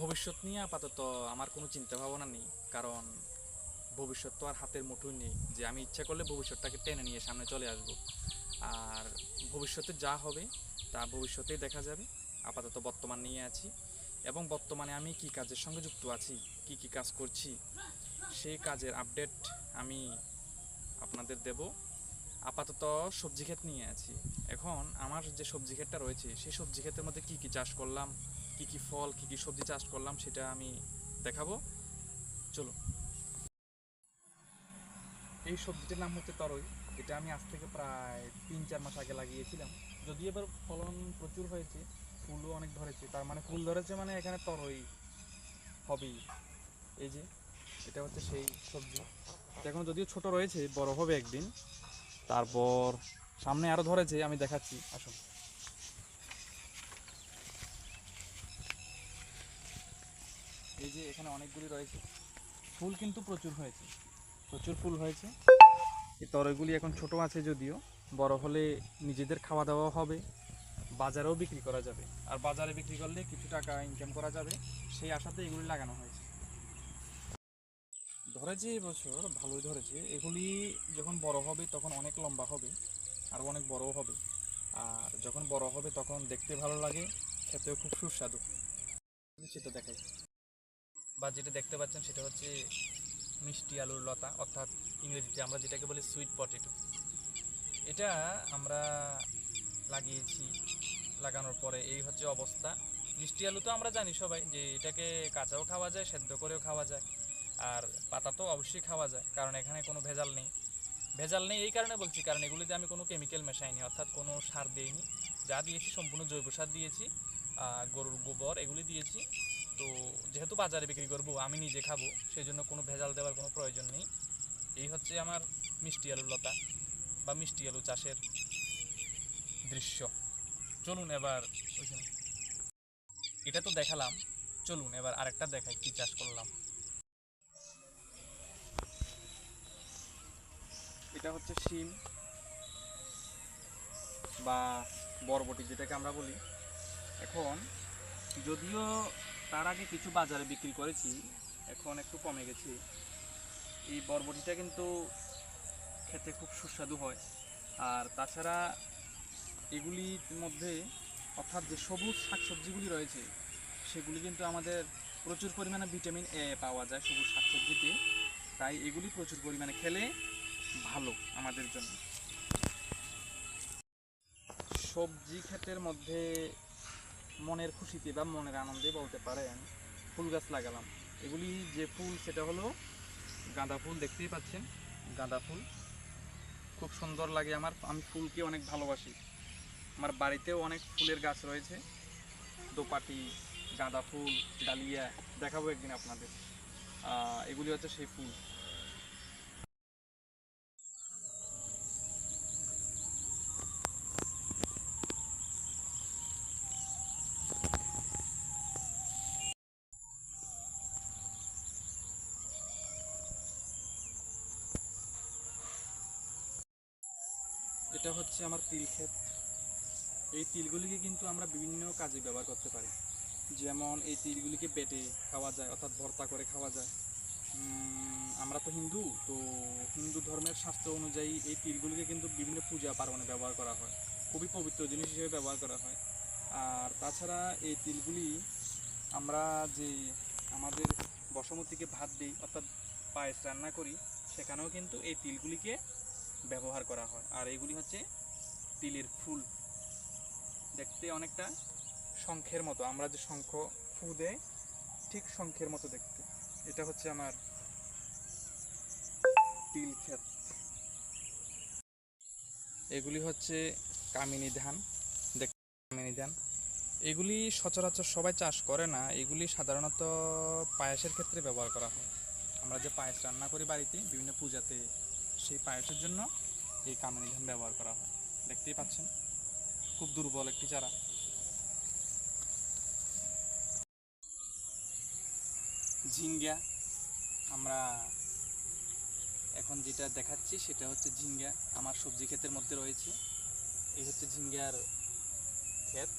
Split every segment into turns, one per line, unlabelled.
ভবিষ্যৎ নিয়ে আপাতত আমার কোনো চিন্তা ভাবনা নেই। কারণ ভবিষ্যৎ তো আর হাতের মুঠোই নেই যে আমি ইচ্ছা করলে ভবিষ্যৎটাকে টেনে নিয়ে সামনে চলে আসব। আর ভবিষ্যতে যা হবে তা ভবিষ্যতেই দেখা যাবে। আপাতত বর্তমান নিয়ে আছি এবং বর্তমানে আমি কি কাজের সঙ্গে যুক্ত আছি, কি কি কাজ করছি, সেই কাজের আপডেট আমি আপনাদের দেব। আপাতত সবজি ক্ষেত নিয়ে আছি। এখন আমার যে সবজি ক্ষেতটা রয়েছে, সেই সবজি ক্ষেতের মধ্যে কি কি চাষ করলাম কি কি ফল, কি কি সবজি চাষ করলাম সেটা আমি দেখাবো। চলো। এই সবজিটার নাম হচ্ছে তরই। এটা আমি আজ থেকে প্রায় তিন চার মাস আগে লাগিয়েছিলাম। যদি এবার ফলন প্রচুর হয়েছে, ফুলও অনেক ধরেছে, তার মানে ফুল ধরেছে মানে এখানে তরই হবেই। এই যে, এটা হচ্ছে সেই সবজি। এখন যদিও ছোট রয়েছে, বড় হবে একদিন। তারপর সামনে আরও ধরেছে, আমি দেখাচ্ছি, আসুন। এই যে এখানে অনেকগুলি রয়েছে। ফুল কিন্তু প্রচুর হয়েছে। প্রচুর ফুল হয়েছে। এই তরইগুলি এখন ছোট আছে যদিও। বড় হলে নিজেদের খাওয়া দাওয়া হবে। বাজারেও বিক্রি করা যাবে। আর বাজারে বিক্রি করলে কিছু টাকা ইনকাম করা যাবে। সেই আশাতে এগুলি লাগানো হয়েছে। ধরেছে এবছর ভালোই ধরেছে। এগুলি যখন বড় হবে তখন অনেক লম্বা হবে আর অনেক বড়ও হবে। আর যখন বড় হবে তখন দেখতে ভালো লাগে, খেতেও খুব সুস্বাদু। সেটা দেখাই। বা যেটা দেখতে পাচ্ছেন সেটা হচ্ছে মিষ্টি আলুর লতা, অর্থাৎ ইংরেজিতে আমরা যেটাকে বলি সুইট পটেটো এটা আমরা লাগিয়েছি, লাগানোর পরে এই হচ্ছে অবস্থা। মিষ্টি আলু তো আমরা জানি সবাই যে এটাকে কাঁচাও খাওয়া যায়, সেদ্ধ করেও খাওয়া যায়, আর পাতা তো অবশ্যই খাওয়া যায়, কারণ এখানে কোনো ভেজাল নেই। ভেজাল নেই এই কারণে বলছি, কারণ এগুলিতে আমি কোনো কেমিক্যাল মেশাইনি, অর্থাৎ কোনো সার দিইনি। যা দিয়েছি, সম্পূর্ণ জৈব সার দিয়েছি গরুর গোবর এগুলি দিয়েছি। তো যেহেতু বাজারে বিক্রি করব, আমি নিজে খাব সেই জন্য কোনো ভেজাল দেওয়ার কোনো প্রয়োজন নেই। এই হচ্ছে আমার মিষ্টি আলুর লতা বা মিষ্টি আলু চাষের দৃশ্য। চলুন এবার ওইখানে। এটা তো দেখালাম। চলুন এবার আরেকটা দেখাই কি চাষ করলাম। এটা হচ্ছে শিম বা বরবটি, যেটাকে আমরা বলি। এখন যদিও তার আগে কিছু বাজারে বিক্রি করেছি, এখন একটু কমে গেছে। এই বরবটিটা কিন্তু খেতে খুব সুস্বাদু হয়। আর তাছাড়া এগুলির মধ্যে অর্থাৎ যে সবুজ শাকসবজিগুলি রয়েছে, সেগুলি কিন্তু আমাদের প্রচুর পরিমাণে ভিটামিন এ পাওয়া যায় সবুজ শাকসবজিতে। তাই এগুলি প্রচুর পরিমাণে খেলে ভালো আমাদের জন্য। সবজি ক্ষেতের মধ্যে মনের খুশিতে বা মনের আনন্দে বলতে পারেন, ফুল গাছ লাগালাম। এগুলি যে ফুল, সেটা হলো গাঁদা ফুল, দেখতেই পাচ্ছেন, গাঁদা ফুল। খুব সুন্দর লাগে আমার, আমি ফুলকে অনেক ভালোবাসি। আমার বাড়িতেও অনেক ফুলের গাছ রয়েছে। দোপাটি, গাঁদা ফুল, ডালিয়া, দেখাবো একদিন আপনাদের। এগুলি হচ্ছে সেই ফুল। এটা হচ্ছে আমার তিল ক্ষেত। এই তিলগুলিকে কিন্তু আমরা বিভিন্ন কাজে ব্যবহার করতে পারি। যেমন এই তিলগুলিকে বেটে খাওয়া যায়, অর্থাৎ ভর্তা করে খাওয়া যায়। আমরা তো হিন্দু তো হিন্দু ধর্মের শাস্ত্র অনুযায়ী এই তিলগুলিকে কিন্তু বিভিন্ন পূজা পার্বণে ব্যবহার করা হয়। খুবই পবিত্র জিনিস হিসেবে ব্যবহার করা হয়। আর তাছাড়া এই তিলগুলি আমরা যে আমাদের বসমতিকে ভাত দিই, অর্থাৎ পায়েস রান্না করি, সেখানেও কিন্তু এই তিলগুলিকে ব্যবহার করা হয়। আর এগুলি হচ্ছে তিলের ফুল। দেখতে অনেকটা শঙ্খের মতো। আমরা যে শঙ্খ ফু ঠিক শঙ্খের মতো দেখতে। এটা হচ্ছে আমার তিল ক্ষেত। এগুলি হচ্ছে কামিনী ধান। কামিনী ধান। এগুলি সচরাচর সবাই চাষ করে না। এগুলি সাধারণত পায়েসের ক্ষেত্রে ব্যবহার করা হয়। আমরা যে পায়েস রান্না করি বাড়িতে, বিভিন্ন পূজাতে সেই পায়েসের জন্য এই কামিনী ধান ব্যবহার করা হয়। দেখতেই পাচ্ছেন, খুব দুর্বল একটি চারা। ঝিঙ্গা, আমরা এখন যেটা দেখাচ্ছি সেটা হচ্ছে ঝিঙ্গা। আমার সবজি ক্ষেতের মধ্যে রয়েছে। এই হচ্ছে ঝিঙ্গার ক্ষেত।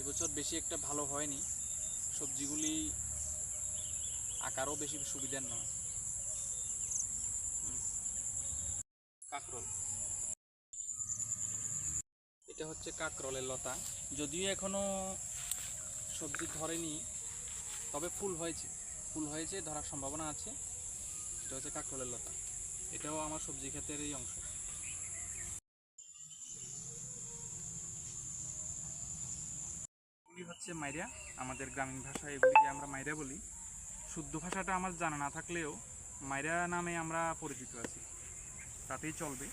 এবছর বেশি একটা ভালো হয়নি। সবজিগুলি আকারও বেশি সুবিধার নয়। কাকরোল। এটা হচ্ছে কাকরোলের লতা। যদিও এখনও সবজি ধরেনি, তবে ফুল হয়েছে। ফুল হয়েছে, ধরার সম্ভাবনা আছে। এটা হচ্ছে কাকরোলের লতা। এটাও আমার সবজি ক্ষেতেরই অংশ। এগুলি হচ্ছে মাইরা। আমাদের গ্রামীণ ভাষায় এগুলিকে আমরা মাইরা বলি। শুদ্ধ ভাষাটা আমার জানা না থাকলেও মাইরা নামে আমরা পরিচিত আছি। তাতেই চলবে।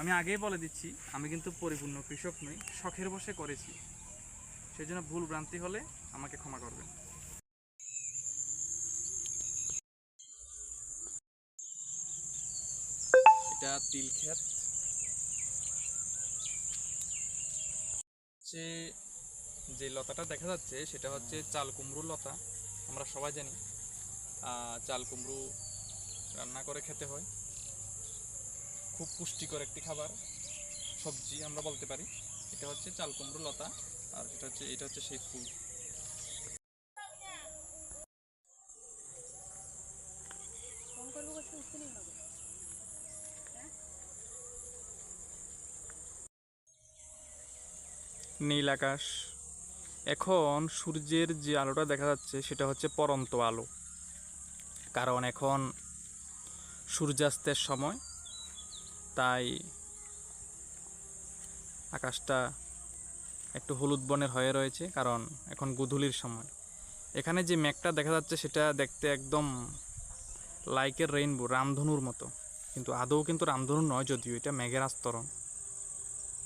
আমি আগেই বলে দিচ্ছি, আমি কিন্তু পরিপূর্ণ কৃষক নই, শখের বসে করেছি। সেই জন্য ভুল ভ্রান্তি হলে আমাকে ক্ষমা করবেন। এটা তিল ক্ষেত। হচ্ছে যে লতাটা দেখা যাচ্ছে, সেটা হচ্ছে চাল কুমড়ো লতা। আমরা সবাই জানি চাল কুমড়ো রান্না করে খেতে হয়। খুব পুষ্টিকর একটি খাবার সবজি আমরা বলতে পারি। এটা হচ্ছে চাল কুমড়ো লতা আর এটা হচ্ছে এটা হচ্ছে সেই ফুল। নীল আকাশ। এখন সূর্যের যে আলোটা দেখা যাচ্ছে সেটা হচ্ছে পরন্ত আলো। কারণ এখন সূর্যাস্তের সময় তাই আকাশটা একটু হলুদ বনের হয়ে রয়েছে, কারণ এখন গোধূলির সময়। এখানে যে মেঘটা দেখা যাচ্ছে সেটা দেখতে একদম লাইকের রেইনবো রামধনুর মতো। কিন্তু আদৌ কিন্তু রামধনু নয় যদিও, এটা মেঘের আস্তরণ।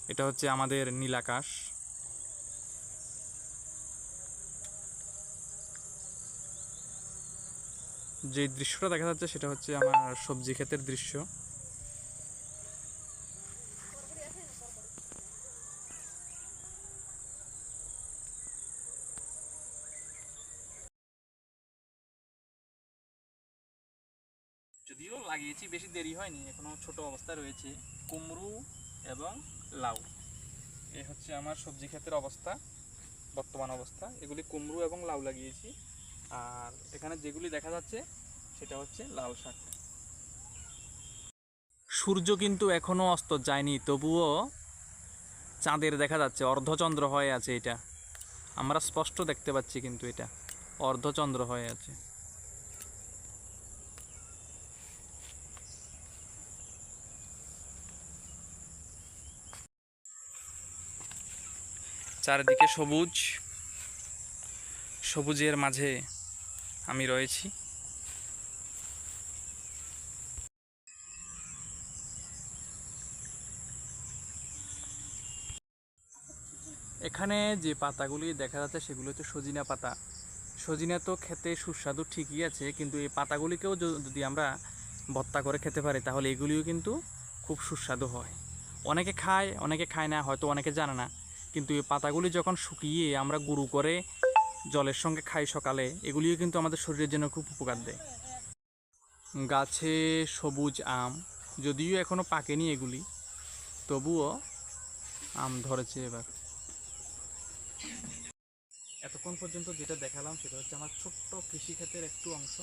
এটা হচ্ছে আমাদের নীল আকাশ। যে দৃশ্যটা দেখা যাচ্ছে সেটা হচ্ছে আমার সবজি ক্ষেতের দৃশ্য। লাগিয়েছি বেশি দেরি হয়নি। এখনও ছোট অবস্থায় রয়েছে। কুমড়ো এবং লাউ। এই হচ্ছে আমার সবজি ক্ষেতের অবস্থা, বর্তমান অবস্থা। এগুলি কুমড়ো এবং লাউ লাগিয়েছি। আর এখানে যেগুলি দেখা যাচ্ছে, সেটা হচ্ছে লাল শাক। সূর্য কিন্তু এখনও অস্ত যায়নি, তবুও চাঁদের দেখা যাচ্ছে। অর্ধচন্দ্র হয়ে আছে এটা। আমরা স্পষ্ট দেখতে পাচ্ছি কিন্তু এটা। অর্ধচন্দ্র হয়ে আছে। চারিদিকে সবুজ, সবুজের মাঝে আমি রয়েছি। এখানে যে পাতাগুলি দেখা যাচ্ছে সেগুলো হচ্ছে সজিনা পাতা। সজিনা তো খেতে সুস্বাদু ঠিকই আছে, কিন্তু এই পাতাগুলিকেও যদি আমরা ভর্তা করে খেতে পারি, তাহলে এগুলিও কিন্তু খুব সুস্বাদু হয়। অনেকে খায় অনেকে খায় না, হয়তো অনেকে জানে না। কিন্তু এই পাতাগুলি যখন শুকিয়ে আমরা গুঁড়ো করে জলের সঙ্গে খাই সকালে, এগুলিও কিন্তু আমাদের শরীরের জন্য খুব উপকার দেয়। গাছে সবুজ আম, যদিও এখনও পাকেনি এগুলি, তবুও আম ধরেছে এবার। এতক্ষণ পর্যন্ত যেটা দেখালাম সেটা হচ্ছে আমার ছোট্ট কৃষিক্ষেতের একটু অংশ,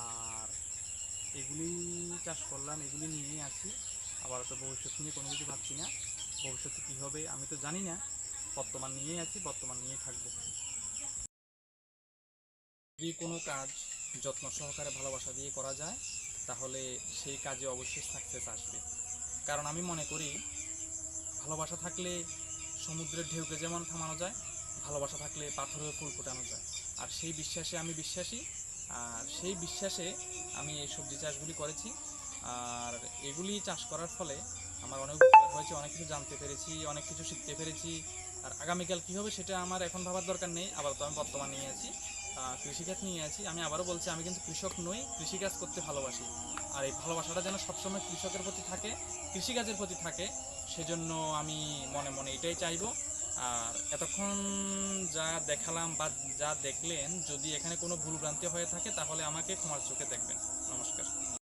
আর এগুলি চাষ করলাম, এগুলি নিয়েই আছি আবার তো ভবিষ্যৎ নিয়ে কোনো কিছু ভাবছি না। ভবিষ্যতে কী হবে আমি তো জানি না। বর্তমান নিয়েই আছি, বর্তমান নিয়ে থাকব। যদি কোনো কাজ যত্ন সহকারে ভালোবাসা দিয়ে করা যায়, তাহলে সেই কাজে অবশ্যই সাকসেস আসবে। কারণ আমি মনে করি, ভালোবাসা থাকলে সমুদ্রের ঢেউকে যেমন থামানো যায়, ভালোবাসা থাকলে পাথরের ফুল ফোটানো যায়। আর সেই বিশ্বাসে আমি বিশ্বাসী, আর সেই বিশ্বাসে আমি এই সবজি চাষগুলি করেছি। আর এগুলি চাষ করার ফলে আমার অনেক উপকার হয়েছে, অনেক কিছু জানতে পেরেছি, অনেক কিছু শিখতে পেরেছি। আর আগামীকাল কী হবে সেটা আমার এখন ভাবার দরকার নেই আবার তো আমি বর্তমান নিয়ে আছি কৃষিকাজ নিয়ে আছি। আমি আবারও বলছি, আমি কিন্তু কৃষক নই, কৃষিকাজ করতে ভালোবাসি। আর এই ভালোবাসাটা যেন সবসময় কৃষকের প্রতি থাকে, কৃষিকাজের প্রতি থাকে, সেজন্য আমি মনে মনে এটাই চাইব। আর এতক্ষণ যা দেখালাম বা যা দেখলেন, যদি এখানে কোনো ভুল ভ্রান্তি হয়ে থাকে, তাহলে আমাকে ক্ষমার চোখে দেখবেন। নমস্কার।